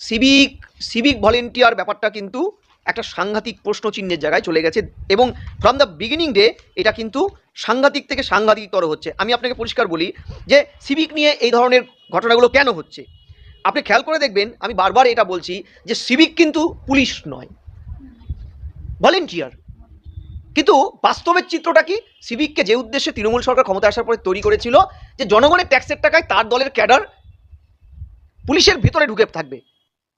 Civic civic volunteer ব্যাপারটা কিন্তু একটা সাংঘাতিক প্রশ্নচিহ্নের জায়গায় চলে গেছে এবং ফ্রম দ্য বিগিনিং ডে এটা কিন্তু সাংঘাতিক থেকে সাংঘাতিকতর হচ্ছে। আমি আপনাকে পরিষ্কার বলি যে সিভিক নিয়ে এই ধরনের ঘটনাগুলো কেন হচ্ছে? আপনি খেয়াল করে দেখবেন, আমি বারবার এটা বলছি যে সিভিক কিন্তু পুলিশ নয় ভলেন্টিয়ার কিন্তু বাস্তবের চিত্রটা কি? সিভিককে যে উদ্দেশ্যে তৃণমূল সরকার ক্ষমতা আসার পরে তৈরি করেছিল যে জনগণের ট্যাক্সের টাকায় তার দলের ক্যাডার পুলিশের ভিতরে ঢুকে থাকবে।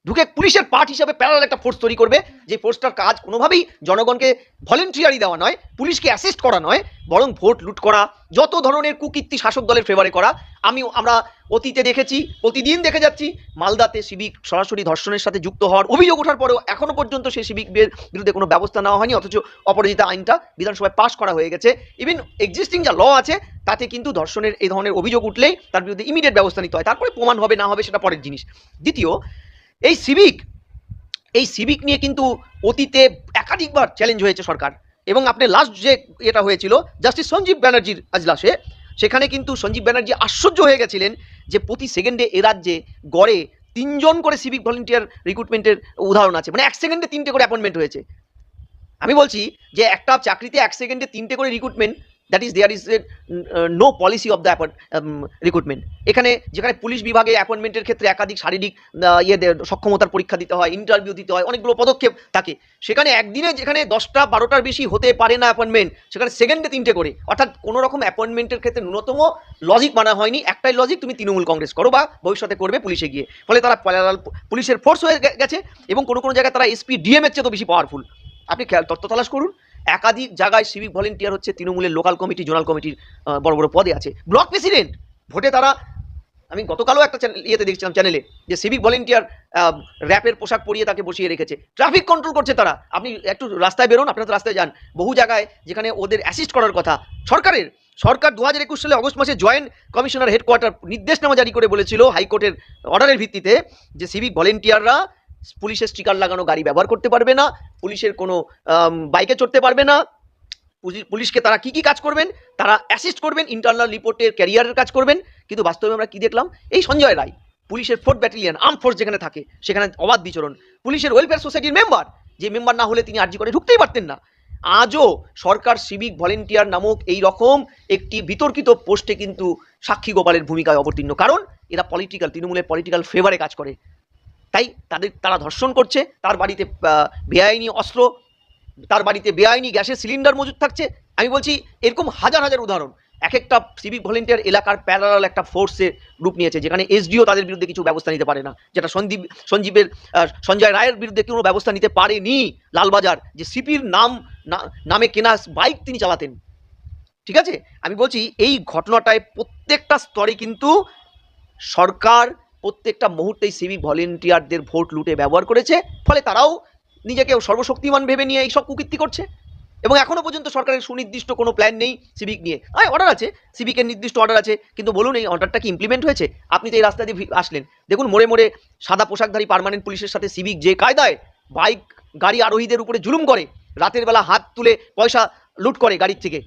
ঢুকে পুলিশের পার্ট হিসাবে প্যারাল একটা ফোর্স তৈরি করবে। যে ফোর্সটার কাজ কোনোভাবেই জনগণকে ভলেন্টিয়ারি দেওয়া নয়, পুলিশকে অ্যাসিস্ট করা নয়, বরং ভোট লুট করা, যত ধরনের কুকীর্তি শাসক দলের ফেভারে করা। আমি আমরা অতীতে দেখেছি, প্রতিদিন দেখে যাচ্ছি, মালদাতে সিভিক সরাসরি ধর্ষণের সাথে যুক্ত হওয়ার অভিযোগ ওঠার পরেও এখনও পর্যন্ত সেই সিভিকের বিরুদ্ধে কোনো ব্যবস্থা নেওয়া হয়নি, অথচ অপরাজিতা আইনটা বিধানসভায় পাশ করা হয়ে গেছে। ইভেন এক্সিস্টিং যা ল আছে, তাতে কিন্তু ধর্ষণের এই ধরনের অভিযোগ উঠলেই তার বিরুদ্ধে ইমিডিয়েট ব্যবস্থা নিতে হয়। তারপরে প্রমাণ হবে, না হবে, সেটা পরের জিনিস। দ্বিতীয় এই সিভিক এই সিভিক নিয়ে কিন্তু অতীতে একাধিকবার চ্যালেঞ্জ হয়েছে সরকার। এবং আপনি লাস্ট যে এটা হয়েছিল জাস্টিস সঞ্জীব ব্যানার্জির আজলাসে সেখানে কিন্তু সঞ্জীব ব্যানার্জি আশ্চর্য হয়ে গেছিলেন যে প্রতি সেকেন্ডে এ রাজ্যে গড়ে তিনজন করে সিভিক ভলেন্টিয়ার রিক্রুটমেন্টের উদাহরণ আছে। মানে এক সেকেন্ডে তিনটে করে অ্যাপয়েন্টমেন্ট হয়েছে। আমি বলছি যে একটা চাকরিতে এক সেকেন্ডে তিনটে করে recruitment that is there is no policy of the recruitment এখানে, যেখানে পুলিশ বিভাগে অ্যাপয়েন্টমেন্টের ক্ষেত্রে একাধিক শারীরিক ইয়ে সক্ষমতার পরীক্ষা দিতে হয় ইন্টারভিউ দিতে হয়, অনেকগুলো পদক্ষেপ থাকে। সেখানে একদিনে যেখানে দশটা বারোটার বেশি হতে পারে না অ্যাপয়েন্টমেন্ট সেখানে সেকেন্ডে তিনটে করে। অর্থাৎ কোনো রকম অ্যাপয়েন্টমেন্টের ক্ষেত্রে ন্যূনতম লজিক মানা হয়নি। একটাই লজিক তুমি তৃণমূল কংগ্রেস করো বা ভবিষ্যতে করবে পুলিশে গিয়ে। ফলে তারা পুলিশের ফোর্স হয়ে গেছে এবং কোনো কোনো জায়গায় তারা এসপি ডিএম এর চেয়ে তো বেশি পাওয়ারফুল আপনি খেয়াল তত্ত্ব তালাশ করুন। একাধিক জায়গায় সিভিক ভলেন্টিয়ার হচ্ছে, তৃণমূলের লোকাল কমিটি জোনাল কমিটির বড় বড় পদে আছে। ব্লক প্রেসিডেন্ট ভোটে তারা, আমি গতকালও একটা চ্যানেল ইয়েতে দেখছিলাম চ্যানেলে যে সিভিক ভলেন্টিয়ার র্যাপের পোশাক পরিয়ে তাকে বসিয়ে রেখেছে। ট্রাফিক কন্ট্রোল করছে তারা। আপনি একটু রাস্তায় বেরোন, আপনারা তো রাস্তায় যান। বহু জায়গায় যেখানে ওদের অ্যাসিস্ট করার কথা। সরকারের, সরকার দু হাজার একুশ সালে অগস্ট মাসে জয়েন্ট কমিশনার হেডকোয়ার্টার নির্দেশনামা জারি করে বলেছিল হাইকোর্টের অর্ডারের ভিত্তিতে যে সিভিক ভলেন্টিয়াররা পুলিশের স্টিকার লাগানো গাড়ি ব্যবহার করতে পারবে না, পুলিশের কোনো বাইকে চড়তে পারবে না। পুলি- পুলিশকে তারা কি কি কাজ করবেন? তারা অ্যাসিস্ট করবেন ইন্টারনাল রিপোর্টের ক্যারিয়ারের কাজ করবেন। কিন্তু বাস্তবে আমরা কি দেখলাম? এই সঞ্জয় রায়, পুলিশের ফোর্থ ব্যাটালিয়ন আর্ম ফোর্স যেখানে থাকে, সেখানে অবাধ বিচরণ। পুলিশের ওয়েলফেয়ার সোসাইটির মেম্বার যে মেম্বার না হলে তিনি আর্জি করে ঢুকতেই পারতেন না। আজও সরকার সিভিক ভলেন্টিয়ার নামক এই রকম একটি বিতর্কিত পোস্টে কিন্তু সাক্ষী গোপালের ভূমিকায় অবতীর্ণ। কারণ, এরা পলিটিক্যাল তৃণমূলের পলিটিক্যাল ফেভারে কাজ করে। তাই তাদের, তারা ধর্ষণ করছে, তার বাড়িতে বেআইনি অস্ত্র, তার বাড়িতে বেআইনি গ্যাসের সিলিন্ডার মজুদ থাকছে। আমি বলছি, এরকম হাজার হাজার উদাহরণ। এক একটা সিভিক ভলেন্টিয়ার এলাকার প্যারালাল একটা ফোর্সে রূপ নিয়েছে, যেখানে এসডিও তাদের বিরুদ্ধে কিছু ব্যবস্থা নিতে পারে না। যেটা সন্দীপ, সঞ্জীবের সঞ্জয় রায়ের বিরুদ্ধে কোনো ব্যবস্থা নিতে পারেনি লালবাজার, যে সিপির নাম নামে কেনা বাইক তিনি চালাতেন। ঠিক আছে? আমি বলছি, এই ঘটনাটায় প্রত্যেকটা স্তরে কিন্তু সরকার প্রত্যেকটা মুহূর্তেই সিভিক ভলেন্টিয়ারদের ভোট লুটে ব্যবহার করেছে, ফলে তারাও নিজেকে সর্বশক্তিমান ভেবে নিয়ে এইসব কুকীর্তি করছে। এবং এখনও পর্যন্ত সরকারের সুনির্দিষ্ট কোনো প্ল্যান নেই সিভিক নিয়ে। হ্যাঁ অর্ডার আছে, সিভিকের নির্দিষ্ট অর্ডার আছে, কিন্তু বলুন এই অর্ডারটা কি ইমপ্লিমেন্ট হয়েছে? আপনি তো এই রাস্তা দিয়ে আসলেন। দেখুন, মোড়ে মোড়ে সাদা পোশাকধারী পার্মানেন্ট পুলিশের সাথে সিভিক যে কায়দায় বাইক গাড়ি আরোহীদের উপরে জুলুম করে, রাতের বেলা হাত তুলে পয়সা লুট করে গাড়ির থেকে,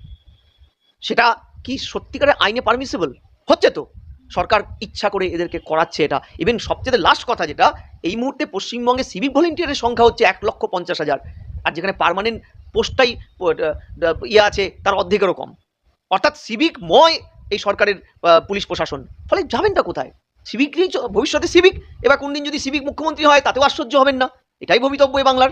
সেটা কি সত্যিকারের আইনে পারমিসিবল হচ্ছে তো। সরকার ইচ্ছা করে এদেরকে করাচ্ছে এটা। ইভেন সবচেয়ে লাস্ট কথা যেটা, এই মুহূর্তে পশ্চিমবঙ্গে সিভিক ভলেন্টিয়ারের সংখ্যা হচ্ছে এক লক্ষ পঞ্চাশ হাজার। আর যেখানে পার্মানেন্ট পোস্টটাই ইয়ে আছে, তার অর্ধেকেরও কম। অর্থাৎ সিভিক ময় এই সরকারের পুলিশ প্রশাসন। ফলে যাবেনটা কোথায়? সিভিকই চ- ভবিষ্যতে সিভিক এবার কোনদিন যদি সিভিক মুখ্যমন্ত্রী হয়, তাতেও আশ্চর্য হবেন না। এটাই ভবিতব্য বাংলার।